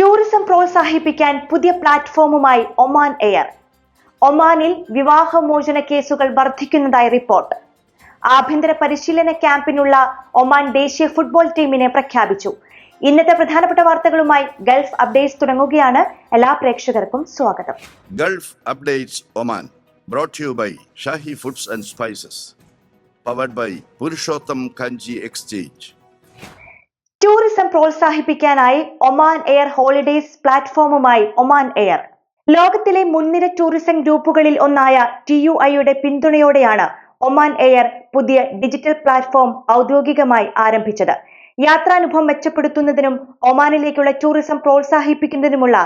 Tourism പ്രോത്സാഹിപ്പിക്കാൻ പുതിയ പ്ലാറ്റ്ഫോമുമായി Oman air. ഒമാനിൽ വിവാഹമോചന കേസുകൾ വർദ്ധിക്കുന്നതായി റിപ്പോർട്ട്. ആഭ്യന്തര പരിശീലന ക്യാമ്പിനുള്ള ഒമാൻ ദേശീയ ഫുട്ബോൾ ടീമിനെ പ്രഖ്യാപിച്ചു. ഇന്നത്തെ പ്രധാനപ്പെട്ട വാർത്തകളുമായി ഗൾഫ് അപ്ഡേറ്റ്സ് തുടങ്ങുകയാണ്. എല്ലാ പ്രേക്ഷകർക്കും സ്വാഗതം. Gulf updates Oman brought to by by foods and spices powered by Purushottam Kanji exchange. Tourism പ്രോത്സാഹിപ്പിക്കാനായി Oman air holidays പ്ലാറ്റ്ഫോമുമായി ഒമാൻ എയർ. ലോകത്തിലെ മുൻനിര ടൂറിസം ഗ്രൂപ്പുകളിൽ ഒന്നായ ടി യു ഐയുടെ പിന്തുണയോടെയാണ് ഒമാൻ എയർ പുതിയ ഡിജിറ്റൽ പ്ലാറ്റ്ഫോം ഔദ്യോഗികമായി ആരംഭിച്ചത്. യാത്രാനുഭവം മെച്ചപ്പെടുത്തുന്നതിനും ഒമാനിലേക്കുള്ള ടൂറിസം പ്രോത്സാഹിപ്പിക്കുന്നതിനുമുള്ള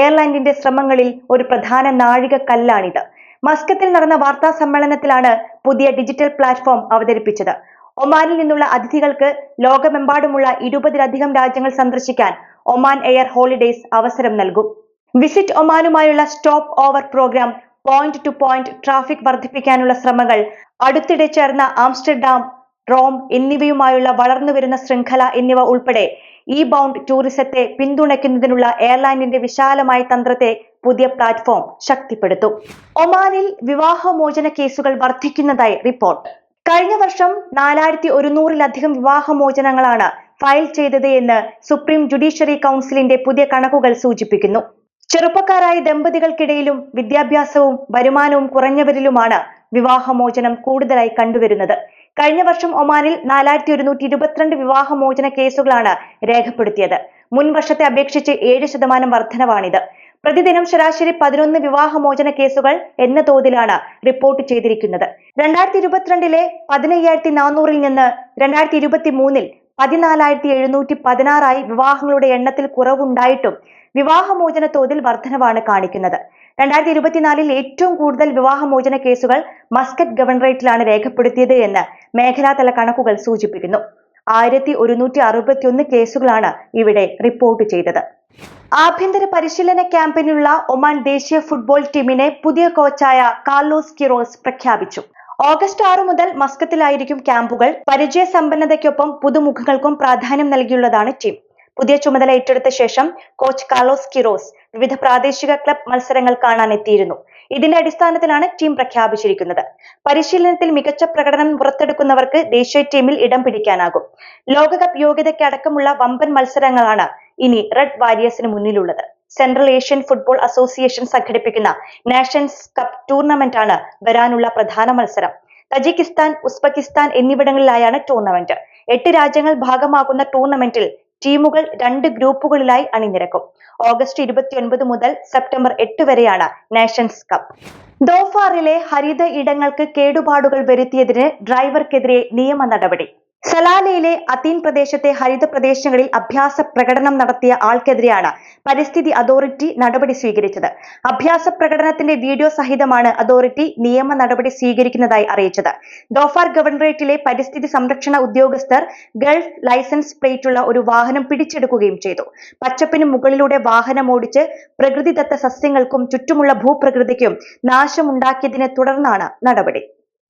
എയർലൈനിന്റെ ശ്രമങ്ങളിൽ ഒരു പ്രധാന നാഴിക കല്ലാണിത്. മസ്കത്തിൽ നടന്ന വാർത്താ സമ്മേളനത്തിലാണ് പുതിയ ഡിജിറ്റൽ പ്ലാറ്റ്ഫോം അവതരിപ്പിച്ചത്. ഒമാനിൽ നിന്നുള്ള അതിഥികൾക്ക് ലോകമെമ്പാടുമുള്ള ഇരുപതിലധികം രാജ്യങ്ങൾ സന്ദർശിക്കാൻ ഒമാൻ എയർ ഹോളിഡേസ് അവസരം നൽകും. Visit ഒമാനുമായുള്ള stop over programme point to point traffic വർദ്ധിപ്പിക്കാനുള്ള ശ്രമങ്ങൾ അടുത്തിടെ ചേർന്ന ആംസ്റ്റർഡാം റോം എന്നിവയുമായുള്ള വളർന്നുവരുന്ന ശൃംഖല എന്നിവ ഉൾപ്പെടെ ഈ ബൗണ്ട് ടൂറിസത്തെ പിന്തുണയ്ക്കുന്നതിനുള്ള എയർലൈനിന്റെ വിശാലമായ തന്ത്രത്തെ പുതിയ പ്ലാറ്റ്ഫോം ശക്തിപ്പെടുത്തും. ഒമാനിൽ വിവാഹമോചന കേസുകൾ വർദ്ധിക്കുന്നതായി റിപ്പോർട്ട്. കഴിഞ്ഞ വർഷം നാലായിരത്തി ഒരുന്നൂറിലധികം വിവാഹമോചനങ്ങളാണ് ഫയൽ ചെയ്തത് എന്ന് സുപ്രീം ജുഡീഷ്യറി കൗൺസിലിന്റെ പുതിയ കണക്കുകൾ സൂചിപ്പിക്കുന്നു. ചെറുപ്പക്കാരായ ദമ്പതികൾക്കിടയിലും വിദ്യാഭ്യാസവും വരുമാനവും കുറഞ്ഞവരിലുമാണ് വിവാഹമോചനം കൂടുതലായി കണ്ടുവരുന്നത്. കഴിഞ്ഞ വർഷം ഒമാനിൽ നാലായിരത്തി ഒരുന്നൂറ്റി ഇരുപത്തിരണ്ട് വിവാഹമോചന കേസുകളാണ് രേഖപ്പെടുത്തിയത്. മുൻ വർഷത്തെ അപേക്ഷിച്ച് ഏഴ് ശതമാനം വർധനവാണിത്. പ്രതിദിനം ശരാശരി പതിനൊന്ന് വിവാഹമോചന കേസുകൾ എന്ന തോതിലാണ് റിപ്പോർട്ട് ചെയ്തിരിക്കുന്നത്. രണ്ടായിരത്തി ഇരുപത്തിരണ്ടിലെ പതിനയ്യായിരത്തി നാനൂറിൽ നിന്ന് രണ്ടായിരത്തി ഇരുപത്തി മൂന്നിൽ പതിനാലായിരത്തി എഴുന്നൂറ്റി പതിനാറായി വിവാഹങ്ങളുടെ എണ്ണത്തിൽ കുറവുണ്ടായിട്ടും വിവാഹമോചന തോതിൽ വർധനവാണ് കാണിക്കുന്നത്. രണ്ടായിരത്തി ഇരുപത്തിനാലിൽ ഏറ്റവും കൂടുതൽ വിവാഹമോചന കേസുകൾ മസ്കറ്റ് ഗവർണറേറ്റിലാണ് രേഖപ്പെടുത്തിയത് എന്ന് മേഖലാതല കണക്കുകൾ സൂചിപ്പിക്കുന്നു. ആയിരത്തി ഒരുന്നൂറ്റി അറുപത്തിയൊന്ന് കേസുകളാണ് ഇവിടെ റിപ്പോർട്ട് ചെയ്തത്. ആഭ്യന്തര പരിശീലന ക്യാമ്പിനുള്ള ഒമാൻ ദേശീയ ഫുട്ബോൾ ടീമിനെ പുതിയ കോച്ചായ കാർലോസ് കിറോസ് പ്രഖ്യാപിച്ചു. ഓഗസ്റ്റ് ആറ് മുതൽ മസ്കത്തിലായിരിക്കും ക്യാമ്പുകൾ. പരിചയ സമ്പന്നതയ്ക്കൊപ്പം പുതുമുഖങ്ങൾക്കും പ്രാധാന്യം നൽകിയുള്ളതാണ് ടീം പുതിയ ചുമതല ഏറ്റെടുത്ത ശേഷം കോച്ച് കാർലോസ് കിറോസ് വിവിധ പ്രാദേശിക ക്ലബ് മത്സരങ്ങൾ കാണാൻ എത്തിയിരുന്നു. ഇതിന്റെ അടിസ്ഥാനത്തിലാണ് ടീം പ്രഖ്യാപിച്ചിരിക്കുന്നത്. പരിശീലനത്തിൽ മികച്ച പ്രകടനം പുറത്തെടുക്കുന്നവർക്ക് ദേശീയ ടീമിൽ ഇടം പിടിക്കാനാകും. ലോകകപ്പ് യോഗ്യതയ്ക്കടക്കമുള്ള വമ്പൻ മത്സരങ്ങളാണ് ഇനി റെഡ് വാരിയേഴ്സിന് മുന്നിലുള്ളത്. സെൻട്രൽ ഏഷ്യൻ ഫുട്ബോൾ അസോസിയേഷൻ സംഘടിപ്പിക്കുന്ന നാഷൻസ് കപ്പ് ടൂർണമെന്റ് ആണ് വരാനുള്ള പ്രധാന മത്സരം. തജിക്കിസ്ഥാൻ ഉസ്ബെക്കിസ്ഥാൻ എന്നിവിടങ്ങളിലായാണ് ടൂർണമെന്റ് എട്ട് രാജ്യങ്ങൾ ഭാഗമാകുന്ന ടൂർണമെന്റിൽ ടീമുകൾ രണ്ട് ഗ്രൂപ്പുകളിലായി അണിനിരക്കും. ഓഗസ്റ്റ് ഇരുപത്തിയൊൻപത് മുതൽ സെപ്റ്റംബർ എട്ട് വരെയാണ് നാഷൻസ് കപ്പ്. ദോഫാറിലെ ഹരിത ഇടങ്ങൾക്ക് കേടുപാടുകൾ വരുത്തിയതിന് ഡ്രൈവർക്കെതിരെ നിയമ നടപടി. സലാലയിലെ അതീൻ പ്രദേശത്തെ ഹരിത പ്രദേശങ്ങളിൽ അഭ്യാസ പ്രകടനം നടത്തിയ ആൾക്കെതിരെയാണ് പരിസ്ഥിതി അതോറിറ്റി നടപടി സ്വീകരിച്ചത്. അഭ്യാസ പ്രകടനത്തിന്റെ വീഡിയോ സഹിതമാണ് അതോറിറ്റി നിയമ നടപടി സ്വീകരിക്കുന്നതായി അറിയിച്ചത്. ദോഫാർ ഗവർണറേറ്റിലെ പരിസ്ഥിതി സംരക്ഷണ ഉദ്യോഗസ്ഥർ ഗൾഫ് ലൈസൻസ് പ്ലേറ്റുള്ള ഒരു വാഹനം പിടിച്ചെടുക്കുകയും ചെയ്തു. പച്ചപ്പിന് മുകളിലൂടെ വാഹനം ഓടിച്ച് പ്രകൃതിദത്ത സസ്യങ്ങൾക്കും ചുറ്റുമുള്ള ഭൂപ്രകൃതിക്കും നാശമുണ്ടാക്കിയതിനെ തുടർന്നാണ് നടപടി.